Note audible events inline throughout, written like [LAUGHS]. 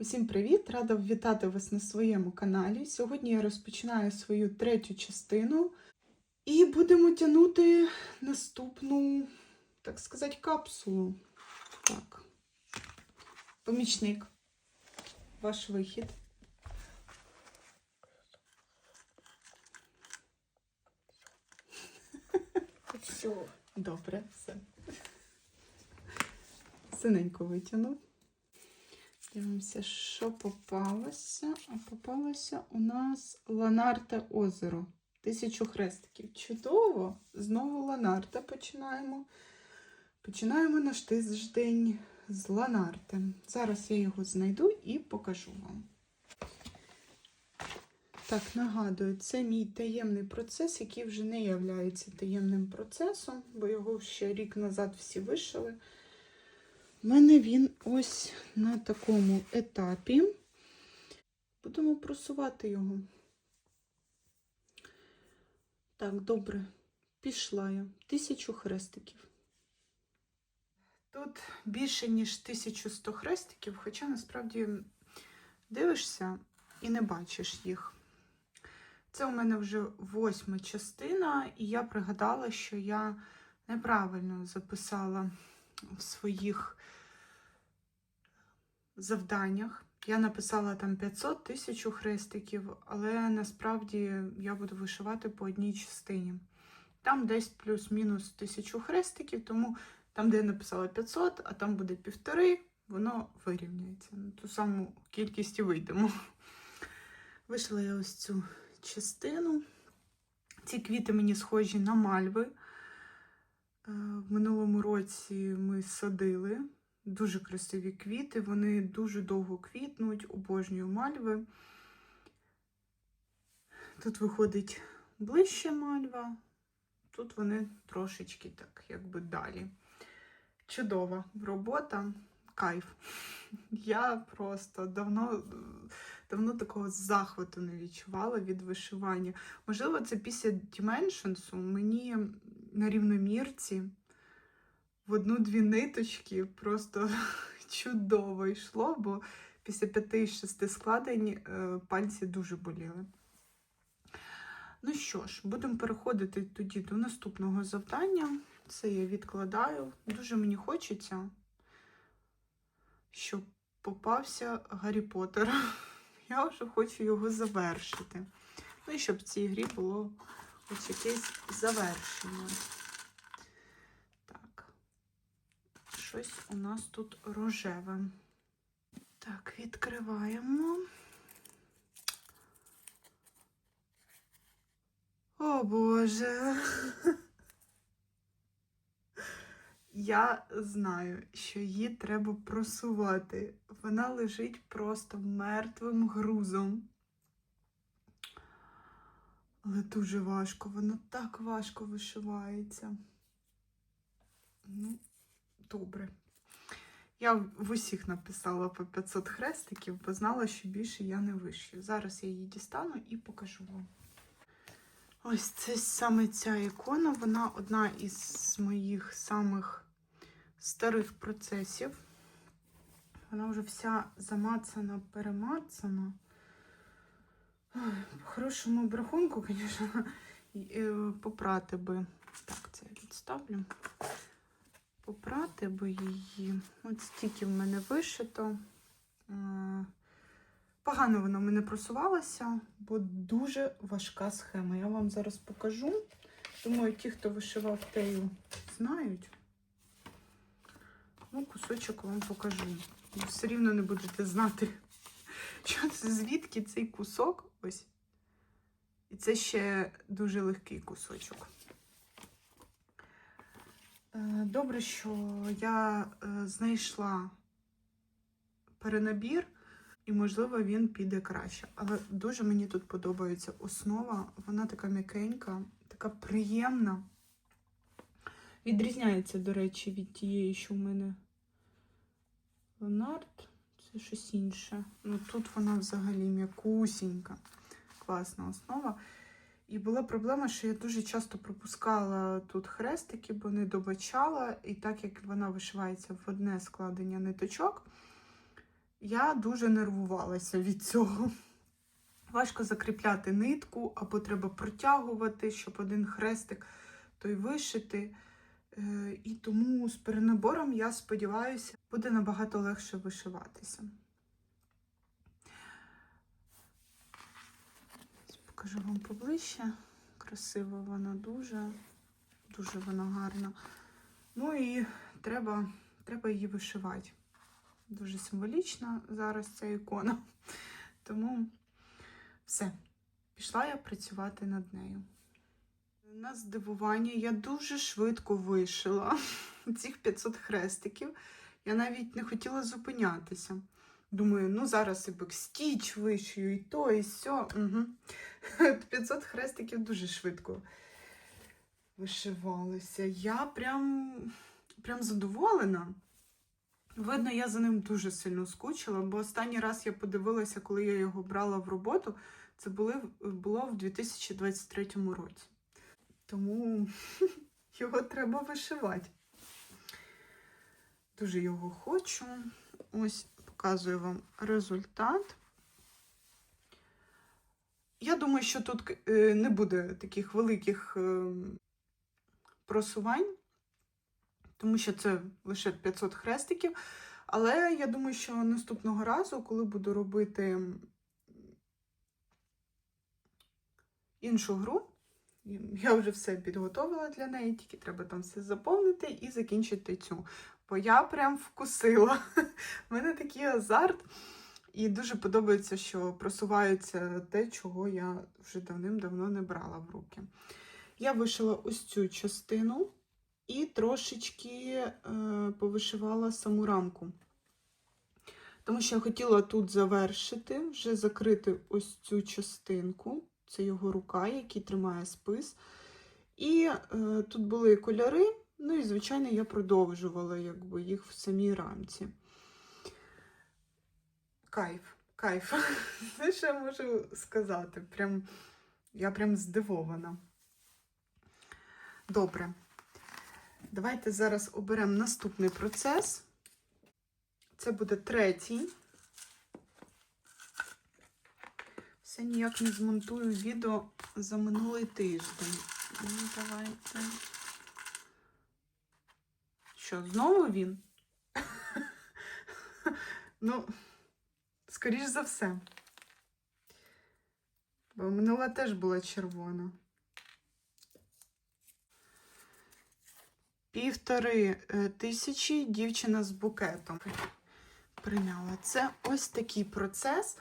Усім привіт! Рада вітати вас на своєму каналі. Сьогодні я розпочинаю свою третю частину і будемо тягнути наступну, так сказати, капсулу. Так. Помічник. Ваш вихід. Все. Добре, все. Синенько витягнув. Дивимося, що попалося. А попалося у нас Ланарте озеро. Тисячу хрестиків. Чудово! Знову Ланарте починаємо. Починаємо наш тиждень з Ланарте. Зараз я його знайду і покажу вам. Так, нагадую, це мій таємний процес, який вже не є таємним процесом, бо його ще рік назад всі вишили. У мене він ось на такому етапі. Будемо просувати його. Так, добре, пішла я. Тисячу хрестиків. Тут більше, ніж 1100 хрестиків, хоча насправді дивишся і не бачиш їх. Це у мене вже восьма частина, і я пригадала, що я неправильно записала в своїх завданнях. Я написала там 500 тисяч хрестиків, але насправді я буду вишивати по одній частині. Там десь плюс-мінус тисячу хрестиків, тому там, де я написала 500, а там буде півтори, воно вирівняється. На ту саму кількість і вийдемо. Вишила я ось цю частину. Ці квіти мені схожі на мальви. Е, В минулому році ми садили дуже красиві квіти, вони дуже довго квітнуть, обожнюю мальви. Тут виходить ближче мальва, тут вони трошечки так, якби далі. Чудова робота, кайф. Я просто давно давно такого захвату не відчувала від вишивання. Можливо, це після Dimensions мені на рівномірці в одну-дві ниточки просто [LAUGHS] чудово йшло, бо після п'яти-шести складень е, пальці дуже боліли. Ну що ж, будемо переходити тоді до наступного завдання. Це я відкладаю. Дуже мені хочеться, щоб попався Гаррі Поттер. [LAUGHS] Я вже хочу його завершити. Ну і щоб в цій грі було ось якесь завершення. Так, щось у нас тут рожеве. Так, відкриваємо. О Боже. Я знаю, що її треба просувати. Вона лежить просто мертвим грузом. Але дуже важко, вона так важко вишивається. Ну, добре. Я в усіх написала по 500 хрестиків, бо знала, що більше я не вишию. Зараз я її дістану і покажу вам. Ось це саме ця ікона, вона одна із моїх самих старих процесів. Вона вже вся замацана, перемацана. Ой, По хорошому обрахунку, [LAUGHS] звісно, е, попрати би. Так, це я відставлю. Попрати би її. От стільки в мене вишито. Е, Погано вона в мене просувалася, бо дуже важка схема. Я вам зараз покажу. Думаю, ті, хто вишивав тею, знають. Ну, кусочок вам покажу. Ви все рівно не будете знати, що це звідки цей кусок. Ось. І це ще дуже легкий кусочок. Е, Добре, що я е, знайшла перенабір. І, можливо, він піде краще. Але дуже мені тут подобається основа. Вона така м'якенька, така приємна. Відрізняється, до речі, від тієї, що в мене Леонард. Це щось інше. Ну, Тут вона взагалі м'якусінька. Класна основа. І була проблема, що я дуже часто пропускала тут хрестики, бо не добачала. І так як вона вишивається в одне складення ниточок, я дуже нервувалася від цього. Важко закріпляти нитку, або треба протягувати, щоб один хрестик той вишити. Е, І тому з перенабором, я сподіваюся, буде набагато легше вишиватися. Покажу вам поближче. Красива вона дуже, дуже вона гарна. Ну і треба, треба її вишивати. Дуже символічна зараз ця ікона. Тому все, пішла я працювати над нею. На здивування я дуже швидко вишила [LAUGHS] цих 500 хрестиків. Я навіть не хотіла зупинятися. Думаю, ну зараз і бекстіч вишию, і то, і сьо. Угу. 500 хрестиків дуже швидко вишивалися. Я прям, прям задоволена. Видно, я за ним дуже сильно скучила, бо останній раз я подивилася, коли я його брала в роботу, це були, було в 2023 році. Тому [LAUGHS] його треба вишивати. Дуже його хочу. Ось показую вам результат. Я думаю, що тут е, не буде таких великих е, просувань, тому що це лише 500 хрестиків. Але я думаю, що наступного разу, коли буду робити іншу гру, я вже все підготовила для неї, тільки треба там все заповнити і закінчити цю. Бо я прям вкусила. [LAUGHS] У мене такий азарт. І дуже подобається, що просувається те, чого я вже давним-давно не брала в руки. Я вишила ось цю частину і трошечки е, повишивала саму рамку. Тому що я хотіла тут завершити, вже закрити ось цю частинку. Це його рука, який тримає спис. І е, тут були кольори, ну і, звичайно, я продовжувала якби, їх в самій рамці. Кайф, кайф. [LAUGHS] Це я можу сказати? Прям, я прям здивована. Добре. Давайте зараз оберемо наступний процес. Це буде третій. Все ніяк не змонтую відео за минулий тиждень. Ну, давайте. Що, знову він? [LAUGHS] ну, скоріш за все. Бо минула теж була червона. Півтори е, тисячі дівчина з букетом. Прийняла. Це ось такий процес.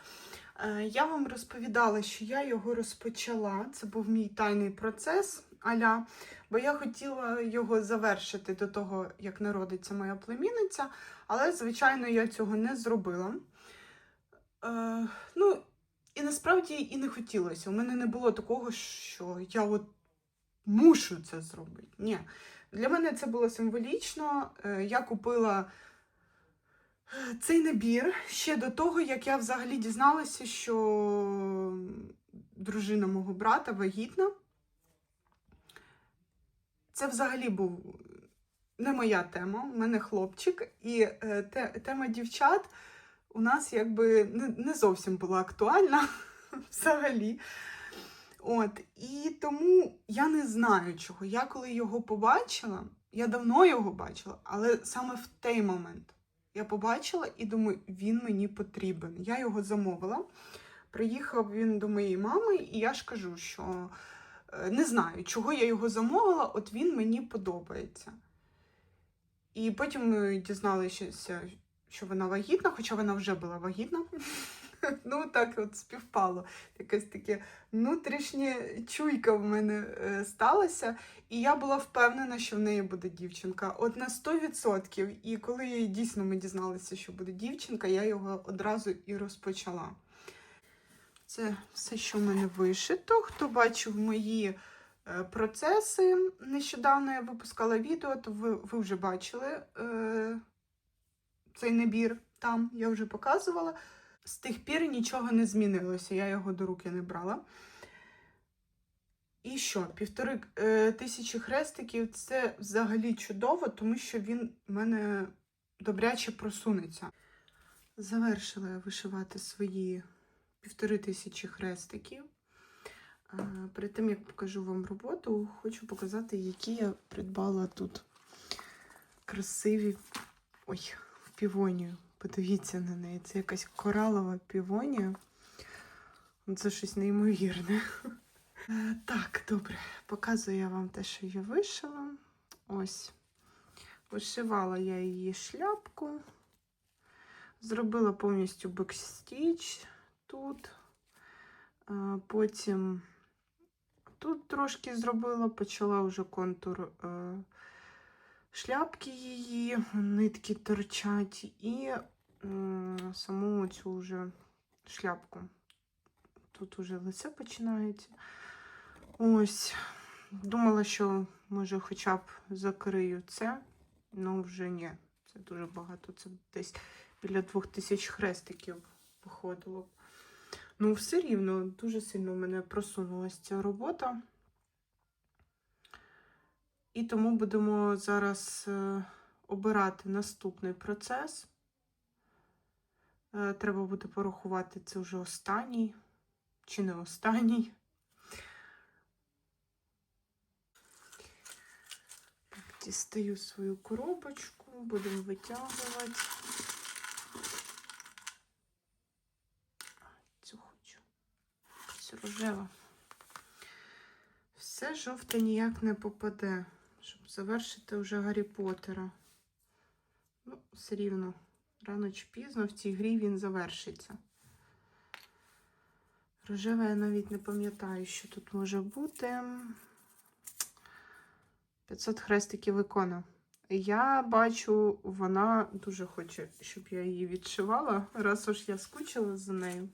Е, Я вам розповідала, що я його розпочала. Це був мій тайний процес аля, бо я хотіла його завершити до того, як народиться моя племінниця, але, звичайно, я цього не зробила. Е, ну, і насправді і не хотілося. У мене не було такого, що я от мушу це зробити. Ні. Для мене це було символічно. Е, Я купила цей набір ще до того, як я взагалі дізналася, що дружина мого брата вагітна. Це взагалі був не моя тема, у мене хлопчик, і е, те, тема дівчат у нас якби не, не зовсім була актуальна [LAUGHS] взагалі. От, І тому я не знаю чого. Я коли його побачила, я давно його бачила, але саме в той момент я побачила і думаю, він мені потрібен. Я його замовила. Приїхав він до моєї мами, і я ж кажу, що е, не знаю, чого я його замовила, от він мені подобається. І потім ми дізналися, що вона вагітна, хоча вона вже була вагітна. [LAUGHS] Ну, так от співпало. Якась таке внутрішня чуйка в мене е, сталася, і я була впевнена, що в неї буде дівчинка. От на 100%. І коли дійсно ми дізналися, що буде дівчинка, я його одразу і розпочала. Це все, що в мене вишито. Хто бачив мої е, процеси, нещодавно я випускала відео, то ви, ви вже бачили е, цей набір там, я вже показувала. З тих пір нічого не змінилося, я його до руки не брала. І що, півтори е, тисячі хрестиків це взагалі чудово, тому що він в мене добряче просунеться. Завершила я вишивати свої півтори тисячі хрестиків. Перед тим, як покажу вам роботу, хочу показати, які я придбала тут красиві ой, півонію. Подивіться на неї. Це якась коралова півонія. Це щось неймовірне. Е, Так, добре, показую я вам те, що я вишила. Ось. Вишивала я її шляпку. Зробила повністю бекстіч тут. Потім тут трошки зробила, почала вже контур е, шляпки її, нитки торчать, і саму цю вже шляпку. Тут уже лице починається. Ось. Думала, що може хоча б закрию це, ну вже ні. Це дуже багато. Це десь біля двох тисяч хрестиків виходило. Ну, все рівно, дуже сильно в мене просунулася ця робота. І тому будемо зараз е, обирати наступний процес. Е, Треба буде порахувати, це вже останній чи не останній. Дістаю свою коробочку, будемо витягувати. Цю хочу. Цю рожева. Все жовте ніяк не попаде, щоб завершити вже Гаррі Поттера. Ну, все рівно, рано чи пізно в цій грі він завершиться. Рожева я навіть не пам'ятаю, що тут може бути. 500 хрестиків ікона. Я бачу, вона дуже хоче, щоб я її відшивала. Раз уж я скучила за нею,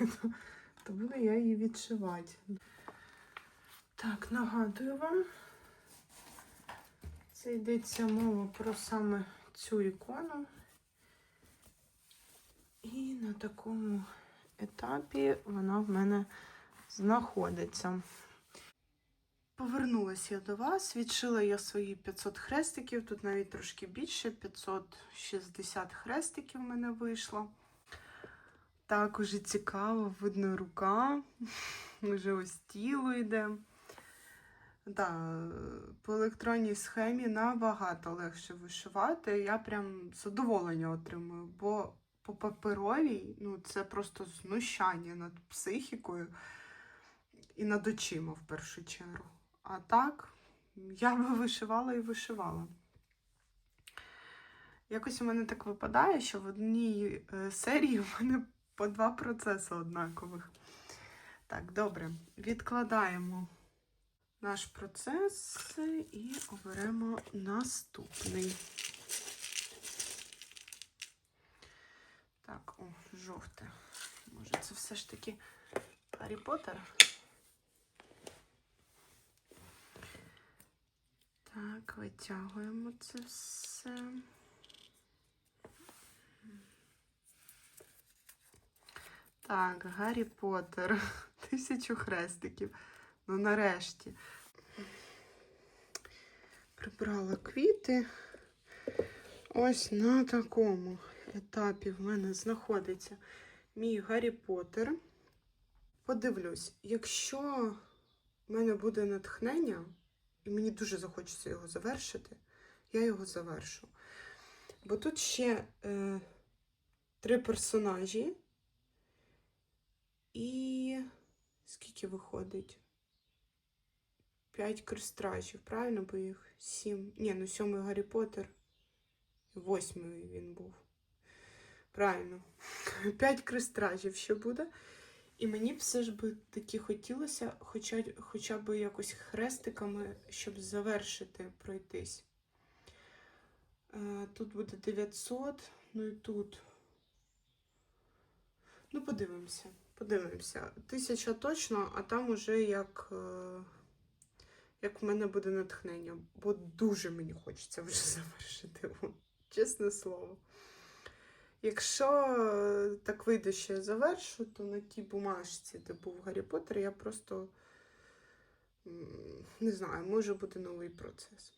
[LAUGHS] то буду я її відшивати. Так, нагадую вам, це йдеться мова про саме цю ікону. І на такому етапі вона в мене знаходиться. Повернулася я до вас, відшила я свої 500 хрестиків, тут навіть трошки більше, 560 хрестиків в мене вийшло. Так, уже цікаво, видно рука, [LAUGHS] вже ось тіло йде. Да, по електронній схемі набагато легше вишивати. Я прям задоволення отримую, бо по паперовій ну, це просто знущання над психікою і над очима в першу чергу. А так, я би вишивала і вишивала. Якось у мене так випадає, що в одній е, серії в мене по два процеси однакових. Так, добре, відкладаємо наш процес і оберемо наступний. Так, о, жовте. Може, це все ж таки Гаррі Поттер? Так, витягуємо це все. Так, Гаррі Поттер. [LAUGHS] Тисячу хрестиків. Ну, нарешті. Прибрала квіти. Ось на такому етапі в мене знаходиться мій Гаррі Поттер. Подивлюсь, якщо в мене буде натхнення, і мені дуже захочеться його завершити, я його завершу. Бо тут ще е, три персонажі. І скільки виходить? П'ять крестражів, правильно? Бо їх сім. Ні, ну сьомий Гаррі Поттер. Восьмий він був. Правильно. [LAUGHS] П'ять крестражів ще буде. І мені все ж би таки хотілося хоча, хоча б якось хрестиками, щоб завершити пройтись. Е, Тут буде 900, ну і тут. Ну, подивимося. Подивимося. Тисяча точно, а там уже як, е, як в мене буде натхнення. Бо дуже мені хочеться вже [LAUGHS] завершити. Чесне слово. Якщо е, так вийде, що я завершу, то на тій бумажці, де був Гаррі Поттер, я просто не знаю, може бути новий процес.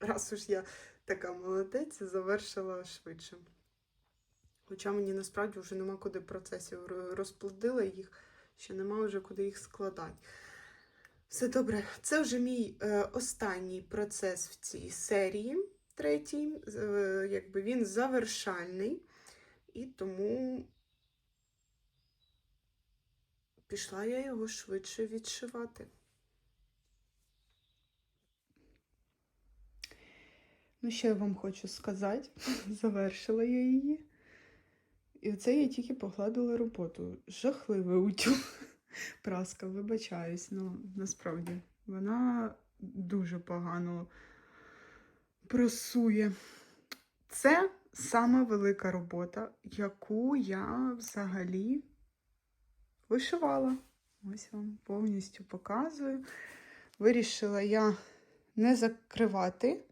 Раз уж я така молодець, завершила швидше. Хоча мені насправді вже нема куди процесів розплодила їх, ще нема вже куди їх складати. Все добре, це вже мій е, останній процес в цій серії, третій. Е, якби він завершальний, і тому пішла я його швидше відшивати. Ну, що я вам хочу сказати, [LAUGHS] завершила я її. І оце я тільки погладила роботу. Жахливий утюг. Праска, вибачаюсь, ну насправді вона дуже погано просує. Це сама велика робота, яку я взагалі вишивала. Ось вам повністю показую. Вирішила я не закривати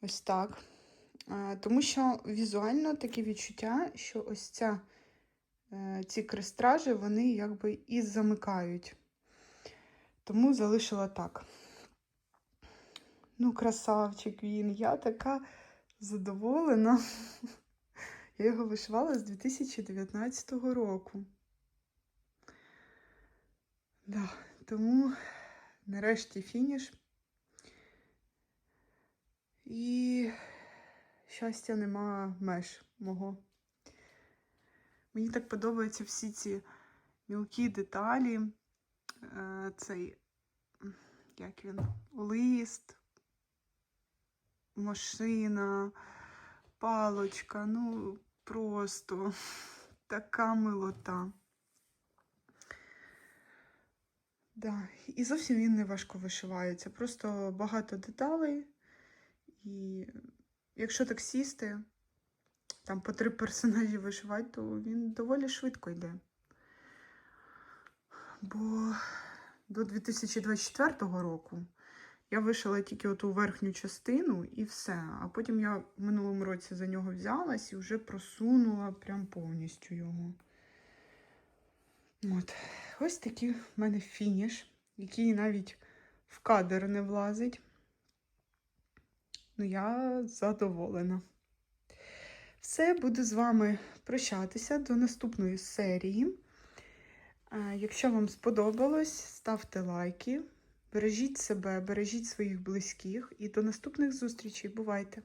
ось так. Тому що візуально таке відчуття, що ось ця, е, ці крестражі, вони якби і замикають. Тому залишила так. Ну, красавчик він. Я така задоволена. [LAUGHS] Я його вишивала з 2019 року. Да, тому нарешті фініш. І щастя нема меж мого. Мені так подобаються всі ці мілкі деталі. Е, Цей, як він, лист, машина, палочка. Ну, просто [LAUGHS] така милота. Да. І зовсім він не важко вишивається. Просто багато деталей. І якщо так сісти, там по три персонажі вишивати, то він доволі швидко йде. Бо до 2024 року я вишила тільки оту верхню частину і все. А потім я в минулому році за нього взялась і вже просунула прям повністю його. От. Ось такий в мене фініш, який навіть в кадр не влазить. Ну, я задоволена. Все, буду з вами прощатися до наступної серії. Якщо вам сподобалось, ставте лайки, бережіть себе, бережіть своїх близьких і до наступних зустрічей. Бувайте!